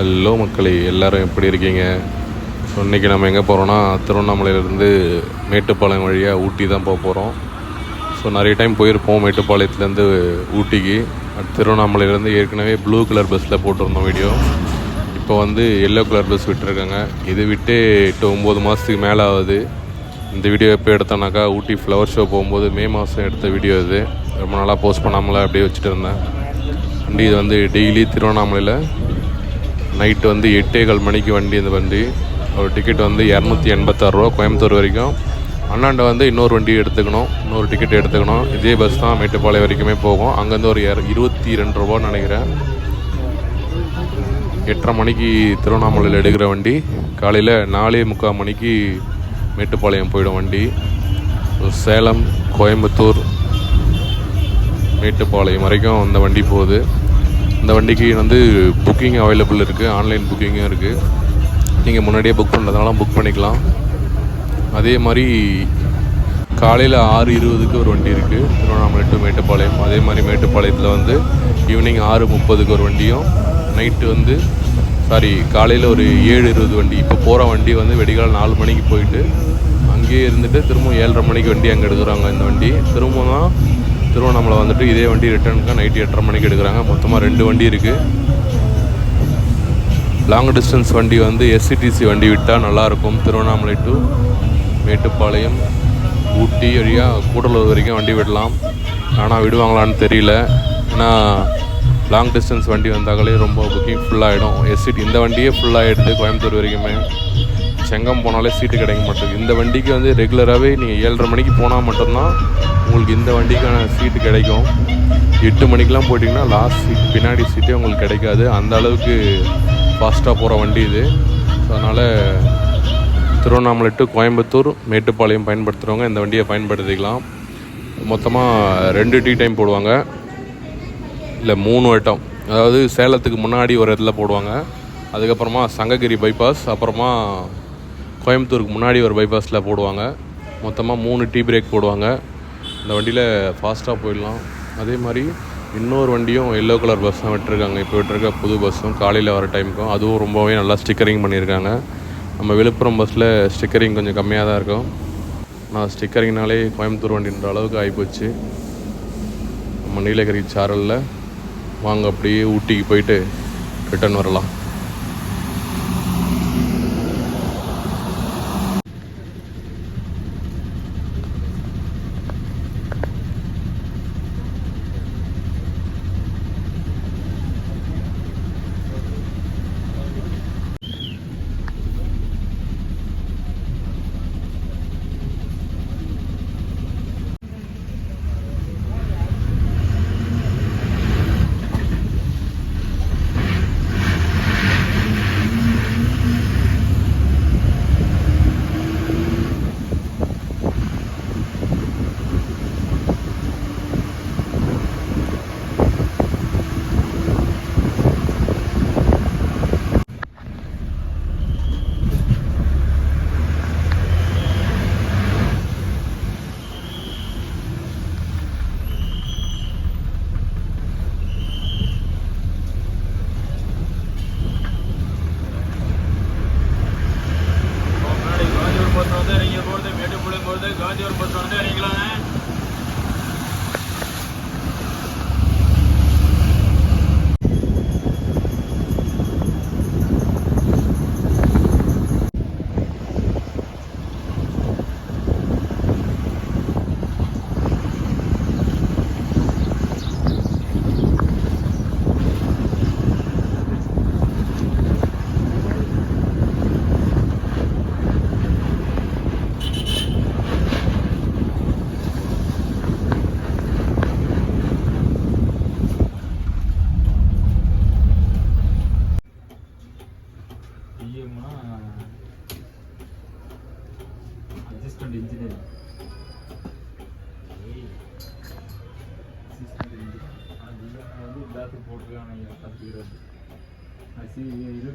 Hello மக்களே. எல்லோரும் எப்படி இருக்கீங்க? ஸோ இன்றைக்கி நம்ம எங்கே போகிறோன்னா திருவண்ணாமலையிலேருந்து மேட்டுப்பாளையம் வழியாக ஊட்டி தான் போக போகிறோம் ஸோ நிறைய டைம் போயிருப்போம் மேட்டுப்பாளையத்துலேருந்து ஊட்டிக்கு. திருவண்ணாமலையிலேருந்து ஏற்கனவே ப்ளூ கலர் பஸ்ஸில் போட்டிருந்தோம் வீடியோ இப்போ வந்து எல்லோ கலர் பஸ் விட்டுருக்காங்க. இது விட்டு எட்டு ஒம்பது மாதத்துக்கு மேலே ஆகுது. இந்த வீடியோ எப்போ எடுத்தோன்னாக்கா ஊட்டி ஃப்ளவர் ஷோ போகும்போது மே மாதம் எடுத்த வீடியோ இது. ரொம்ப நாளாக போஸ்ட் பண்ணாமல அப்படியே வச்சுட்டு இருந்தேன். வண்டி இது வந்து டெய்லி திருவண்ணாமலையில் நைட்டு வந்து எட்டே கால் மணிக்கு வண்டி இந்த வண்டி ஒரு டிக்கெட் வந்து இரநூத்தி எண்பத்தாறு ரூபா கோயம்புத்தூர் வரைக்கும். அண்ணாண்ட வந்து இன்னொரு வண்டி எடுத்துக்கணும் இன்னொரு டிக்கெட் எடுத்துக்கணும். இதே பஸ் தான் மேட்டுப்பாளையம் வரைக்குமே போகும். அங்கேருந்து ஒரு இர- இருபத்தி ரெண்டு ரூபான்னு நினைக்கிறேன். எட்டரை மணிக்கு திருவண்ணாமலையில் எடுக்கிற வண்டி. காலையில் நாலே முக்கால் மணிக்கு மேட்டுப்பாளையம் போயிடும் வண்டி. சேலம் கோயம்புத்தூர் மேட்டுப்பாளையம் வரைக்கும் அந்த வண்டி போகுது. இந்த வண்டிக்கு வந்து புக்கிங் அவைலபிள் இருக்குது ஆன்லைன் புக்கிங்கும் இருக்குது நீங்கள் முன்னாடியே புக் பண்ணுறதுனால புக் பண்ணிக்கலாம். அதே மாதிரி காலையில் ஆறு இருபதுக்கு ஒரு வண்டி இருக்குது திருவண்ணாமலை டு மேட்டுப்பாளையம். அதே மாதிரி மேட்டுப்பாளையத்தில் வந்து ஈவினிங் ஆறு முப்பதுக்கு ஒரு வண்டியும் நைட்டு வந்து சாரி காலையில் ஒரு ஏழு இருபது வண்டி. இப்போ போகிற வண்டி வந்து வெடிகால் நாலு மணிக்கு போயிட்டு அங்கேயே இருந்துட்டு திரும்ப ஏழரை மணிக்கு வண்டி அங்கே எடுக்கிறாங்க இந்த வண்டி. திரும்ப தான் திருவண்ணாமலை வந்துட்டு இதே வண்டி ரிட்டர்னுக்கு நைட்டு எட்டரை மணிக்கு எடுக்கிறாங்க. மொத்தமாக ரெண்டு வண்டி இருக்குது லாங் டிஸ்டன்ஸ் வண்டி வந்து எஸ்சிடிசி வண்டி விட்டால் நல்லாயிருக்கும். திருவண்ணாமலை டு மேட்டுப்பாளையம் ஊட்டி வழியாக கூடலூர் வரைக்கும் வண்டி விடலாம். ஆனால் விடுவாங்களான்னு தெரியல. ஏன்னா லாங் டிஸ்டன்ஸ் வண்டி வந்தாங்களே ரொம்ப புக்கிங் ஃபுல்லாகிடும் எஸ்சிடி இந்த வண்டியே ஃபுல்லாகிடுது கோயம்புத்தூர் வரைக்குமே. செங்கம் போனாலே சீட்டு கிடைக்க மாட்டேங்குது. இந்த வண்டிக்கு வந்து ரெகுலராகவே நீங்கள் ஏழரை மணிக்கு போனால் மட்டும்தான் உங்களுக்கு இந்த வண்டிக்கான சீட்டு கிடைக்கும். எட்டு மணிக்கெலாம் போயிட்டிங்கன்னா லாஸ்ட் சீட் பின்னாடி சீட்டே உங்களுக்கு கிடைக்காது. அந்த அளவுக்கு ஃபாஸ்ட்டாக போகிற வண்டி இது. ஸோ அதனால் திருவண்ணாமலை டு கோயம்புத்தூர் மேட்டுப்பாளையம் பயன்படுத்துகிறவங்க இந்த வண்டியை பயன்படுத்திக்கலாம். மொத்தமாக ரெண்டு டீ டைம் போடுவாங்க. இல்லை மூணு வட்டம் அதாவது சேலத்துக்கு முன்னாடி ஒரு இடத்துல போடுவாங்க. அதுக்கப்புறமா சங்ககிரி பைபாஸ் அப்புறமா கோயம்புத்தூருக்கு முன்னாடி ஒரு பைபாஸில் போடுவாங்க. மொத்தமாக மூணு டீ பிரேக் போடுவாங்க. இந்த வண்டியில் ஃபாஸ்ட்டாக போயிடலாம். அதே மாதிரி இன்னொரு வண்டியும் எல்லோ கலர் பஸ் தான் விட்டுருக்காங்க. இப்போ விட்டுருக்க புது பஸ்ஸும் காலையில் வர டைமுக்கும் அதுவும் ரொம்பவே நல்லா ஸ்டிக்கரிங் பண்ணியிருக்காங்க. நம்ம விழுப்புரம் பஸ்ஸில் ஸ்டிக்கரிங் கொஞ்சம் கம்மியாக தான் இருக்கும். நான் ஸ்டிக்கரிங்னாலே கோயம்புத்தூர் வண்டின்ற அளவுக்கு ஆகிப்போச்சு நம்ம நீலகிரி சாரலில் வாங்க அப்படியே ஊட்டிக்கு போயிட்டு ரிட்டர்ன் வரலாம். വല്ലാത്ത പോട്ടുകയാണ് ഈ അത്തീരത് അസി ഇതിനെ